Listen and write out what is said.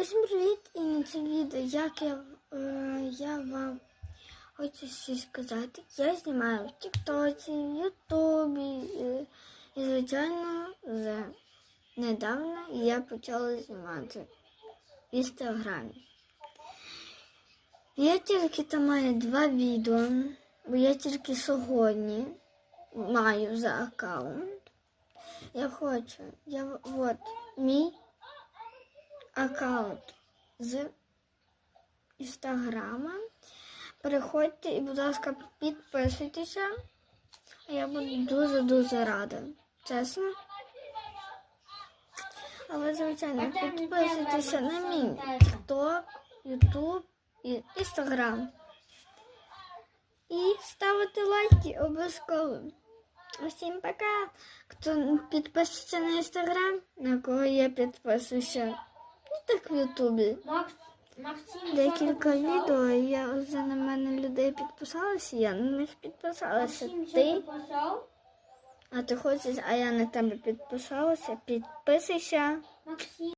Усім привіт! І на це відео, як я, е, я вам хочу щось сказати. Я знімаю в Тіктоці, в Ютубі е, і, звичайно, вже недавно я почала знімати в Інстаграмі. Я тільки там маю два відео, бо я тільки сьогодні маю за аккаунт. Я хочу, я от мій аккаунт з інстаграма. Переходьте і, будь ласка, підписуйтеся. Я буду дуже-дуже рада. Чесно. Але, звичайно, підписуйтеся на мій TikTok, YouTube і Instagram. І ставити лайки обов'язково. Усім пока. Хто підписується на інстаграм, на кого я підписуюся. Так в Ютубі. Декілька відео, я вже на мене людей підписалася, я на них підписалася. Ти, а ти хочеш, а я на тебе підписалася. Підписуйся.